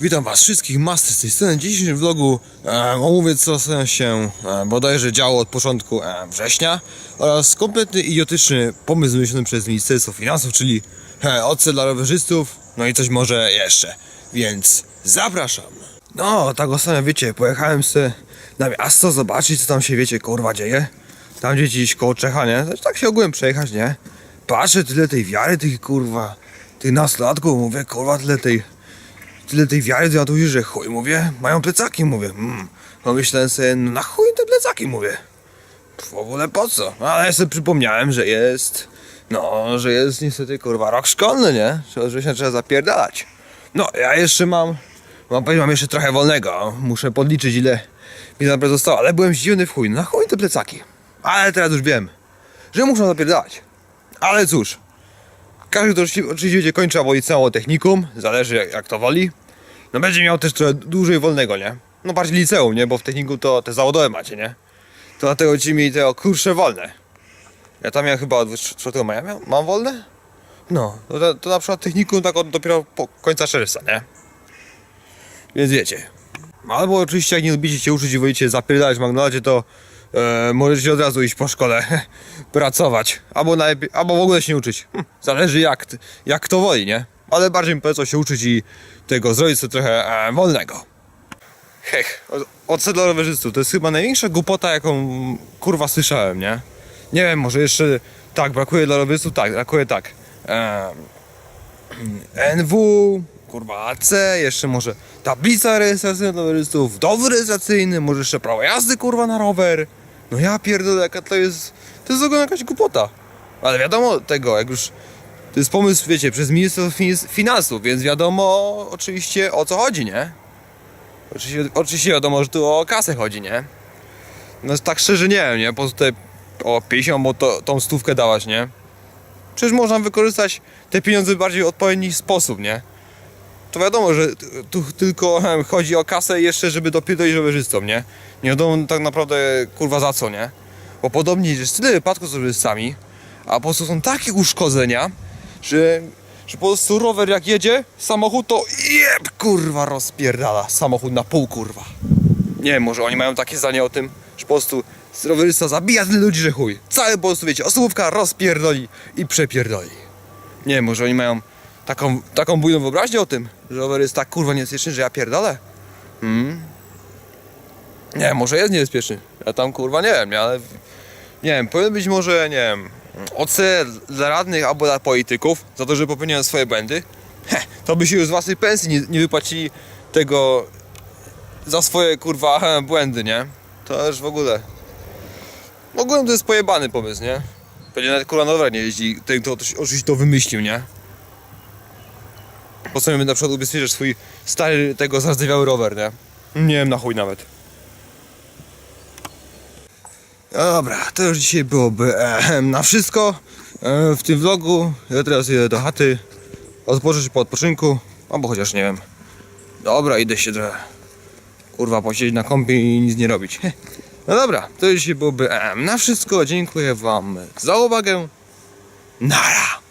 Witam was wszystkich, Master z tej strony. W dzisiejszym vlogu e, omówię co się e, bodajże działo od początku e, września oraz kompletny idiotyczny pomysł wymyślony przez Ministerstwo Finansów, czyli e, odset dla rowerzystów, no i coś może jeszcze. Więc zapraszam. No, tak ostatnio wiecie, pojechałem sobie na miasto zobaczyć co tam się wiecie, kurwa dzieje. Tam gdzieś gdzieś koło Czecha, nie? Znaczy, tak się ogółem przejechać, nie? Patrzę, tyle tej wiary, tych kurwa, tych nastolatków, mówię, kurwa, tyle tej tyle tej wiary, już, że chuj, mówię, mają plecaki, mówię, mm. No myślałem sobie, no na chuj te plecaki, mówię. W ogóle po co? No, ale ja sobie przypomniałem, że jest, no, że jest niestety, kurwa, rok szkolny, nie? Że, się trzeba zapierdalać. No, ja jeszcze mam, mam powiedzieć, mam jeszcze trochę wolnego, muszę podliczyć, ile mi naprawdę zostało, ale byłem zdziwiony w chuj, na chuj te plecaki. Ale teraz już wiem, że muszę zapierdalać. Ale cóż, każdy, kto oczywiście- będzie kończył albo liceum technikum, zależy jak, jak to woli, no będzie miał też trochę dłużej wolnego, nie? No bardziej liceum, nie? Bo w technikum to te zawodowe macie, nie? To dlatego ci mieli te kursze wolne. Ja tam miałem chyba od 4 maja miał, mam wolne? No, to, to, to na przykład technikum tak od dopiero po końca czerwca, nie? Więc wiecie. Albo oczywiście jak nie lubicie się uczyć i wolicie zapierdalać w McDonaldzie, to e, możecie od razu iść po szkole pracować. Albo, najlepiej, albo w ogóle się nie uczyć. Hm, zależy jak, jak kto woli, nie? Ale bardziej mi polecą się uczyć i tego zrobić sobie trochę e, wolnego. Hech, o- odset dla rowerzystów to jest chyba największa głupota, jaką kurwa słyszałem, nie? Nie wiem, może jeszcze tak, brakuje dla rowerzystów, tak, brakuje tak. Em, NW, kurwa AC, jeszcze może tablica rejestracyjna dla rowerzystów, dowód rejestracyjny, może jeszcze prawo jazdy kurwa na rower. No ja pierdolę, jaka to jest, to jest w ogóle jakaś głupota. Ale wiadomo tego, jak już, to jest pomysł, wiecie, przez Ministerstwo Fin- Finansów, więc wiadomo oczywiście o co chodzi, nie? Oczywiście, oczywiście wiadomo, że tu o kasę chodzi, nie? No tak szczerze nie wiem, nie? Po co tutaj o 50, bo to, tą stówkę dałaś, nie? Przecież można wykorzystać te pieniądze w bardziej odpowiedni sposób, nie? To wiadomo, że tu tylko em, chodzi o kasę jeszcze, żeby dopierdolić rowerzystom, nie? Nie wiadomo tak naprawdę kurwa za co, nie? Bo podobnie jest tyle wypadków z rowerzystami, a po prostu są takie uszkodzenia, że, że po prostu rower jak jedzie, samochód to jeb kurwa rozpierdala samochód na pół kurwa. Nie wiem, może oni mają takie zdanie o tym, że po prostu rowerysta zabija tyle ludzi, że chuj. Cały po prostu, wiecie, osobówka rozpierdoli i przepierdoli. Nie wiem, może oni mają taką, taką bujną wyobraźnię o tym, że rower jest tak kurwa niebezpieczny, że ja pierdolę. Hmm? Nie, może jest niebezpieczny. Ja tam kurwa nie wiem, ale nie wiem, powinien być może, nie wiem, OC dla radnych albo dla polityków za to, że popełniają swoje błędy. Heh, to by się już z własnej pensji nie, nie wypłacili tego za swoje kurwa błędy, nie? To już w ogóle. W ogóle to jest pojebany pomysł, nie? Pewnie nawet kurwa na nie jeździ, ten kto to, oczywiście to wymyślił, nie? Po co mi na przykład ubezpieczać swój stary tego zardzewiały rower, nie? Nie wiem na chuj nawet. Dobra, to już dzisiaj byłoby e, na wszystko e, w tym vlogu. Ja teraz idę do chaty, odpocząć po odpoczynku, albo chociaż nie wiem. Dobra, idę się trochę kurwa posiedzieć na kąpie i nic nie robić. No dobra, to już dzisiaj byłoby e, na wszystko. Dziękuję wam za uwagę. Nara!